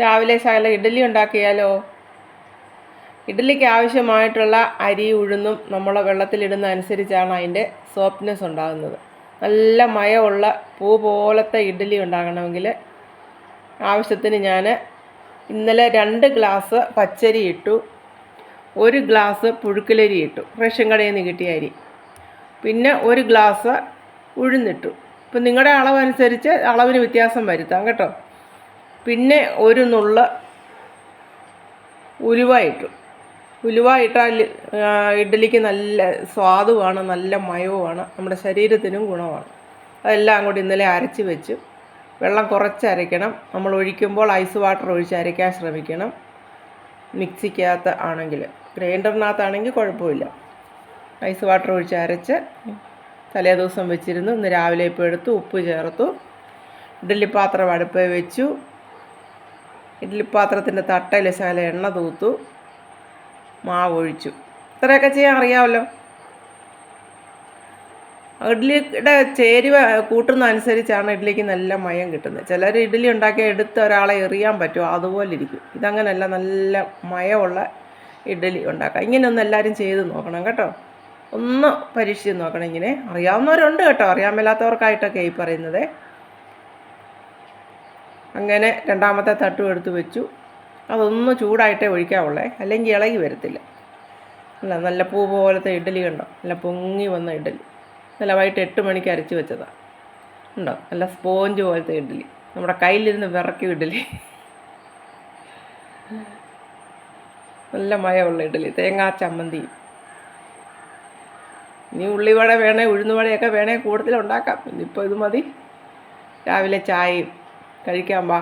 രാവിലെ സകല ഇഡ്ഡലി ഉണ്ടാക്കിയാലോ? ഇഡ്ഡലിക്ക് ആവശ്യമായിട്ടുള്ള അരി ഉഴുന്നും നമ്മൾ വെള്ളത്തിലിടുന്ന അനുസരിച്ചാണ് അതിന്റെ സോഫ്റ്റ്നെസ് ഉണ്ടാകുന്നത്. നല്ല മയമുള്ള പൂ പോലത്തെ ഇഡ്ഡലി ഉണ്ടാകണമെങ്കിൽ ആവശ്യത്തിന് ഞാൻ ഇന്നലെ രണ്ട് ഗ്ലാസ് പച്ചരി ഇട്ടു ഒരു ഗ്ലാസ് പുഴുക്കലരി ഇട്ടു റേഷൻ കടയിൽ നിന്ന് കിട്ടിയ അരി. പിന്നെ ഒരു ഗ്ലാസ് ഉഴുന്നിട്ടു. ഇപ്പം നിങ്ങളുടെ അളവനുസരിച്ച് അളവിന് വ്യത്യാസം വരുത്താം കേട്ടോ. പിന്നെ ഒരു നുള്ള ഉലുവ ഇട്ടു ഉലുവ ഇട്ടാൽ ഇഡ്ഡലിക്ക് നല്ല സ്വാദുമാണ് നല്ല മയവുമാണ് നമ്മുടെ ശരീരത്തിനും ഗുണമാണ്. അതെല്ലാം കൂടി ഇന്നലെ അരച്ച് വെച്ചു. വെള്ളം കുറച്ച് അരയ്ക്കണം. നമ്മൾ ഒഴിക്കുമ്പോൾ ഐസ് വാട്ടർ ഒഴിച്ച് അരയ്ക്കാൻ ശ്രമിക്കണം. മിക്സിക്കകത്ത് ആണെങ്കിൽ ഗ്രൈൻഡറിനകത്താണെങ്കിൽ കുഴപ്പമില്ല. ഐസ് വാട്ടർ ഒഴിച്ച് അരച്ച് തലേ ദിവസം വെച്ചിരുന്നു. ഇന്ന് രാവിലെ ഇപ്പോൾ എടുത്തു ഉപ്പ് ചേർത്തു. ഇഡ്ഡലി പാത്രം അടുപ്പേ വെച്ചു. ഇഡ്ഡലി പാത്രത്തിന്റെ തട്ടയിൽ ശകല എണ്ണ തൂത്തു മാവ് ഒഴിച്ചു. ഇത്രയൊക്കെ ചെയ്യാൻ അറിയാമല്ലോ? ഇഡ്ഡലിയുടെ ചേരുവ കൂട്ടുന്ന അനുസരിച്ചാണ് ഇഡ്ഡലിക്ക് നല്ല മയം കിട്ടുന്നത്. ചിലർ ഇഡ്ഡലി ഉണ്ടാക്കി എടുത്ത് ഒരാളെ എറിയാൻ പറ്റും അതുപോലെ ഇരിക്കും. ഇതങ്ങനെയല്ല നല്ല മയമുള്ള ഇഡ്ഡലി ഉണ്ടാക്കാം. ഇങ്ങനെയൊന്നും എല്ലാവരും ചെയ്ത് നോക്കണം കേട്ടോ. ഒന്ന് പരീക്ഷിച്ച് നോക്കണം ഇങ്ങനെ. അറിയാവുന്നവരുണ്ട് കേട്ടോ. അറിയാൻ മേലാത്തവർക്കായിട്ടൊക്കെ ഈ പറയുന്നത്. അങ്ങനെ രണ്ടാമത്തെ തട്ടും എടുത്ത് വെച്ചു. അതൊന്ന് ചൂടായിട്ടേ ഒഴിക്കാവുള്ളേ. അല്ലെങ്കിൽ ഇളകി വരത്തില്ല. അല്ല നല്ല പൂ പോലത്തെ ഇഡ്ഡലി കണ്ടോ? നല്ല പൊങ്ങി വന്ന ഇഡ്ഡലി. നല്ല വൈകിട്ട് എട്ട് മണിക്ക് അരച്ച് വെച്ചതാണ് ഉണ്ടോ നല്ല സ്പോഞ്ച് പോലത്തെ ഇഡ്ഡലി. നമ്മുടെ കയ്യിലിരുന്ന് വിറക്കി ഇഡ്ഡലി. നല്ല മയമുള്ള ഇഡ്ഡലി. തേങ്ങാ ചമ്മന്തി. ഇനി ഉള്ളിവട വേണേ ഉഴുന്നുവടയൊക്കെ വേണേ കൂടുതൽ ഉണ്ടാക്കാം. ഇനിയിപ്പോൾ ഇത് മതി. രാവിലെ ചായയും. കഴിക്കാൻ വാ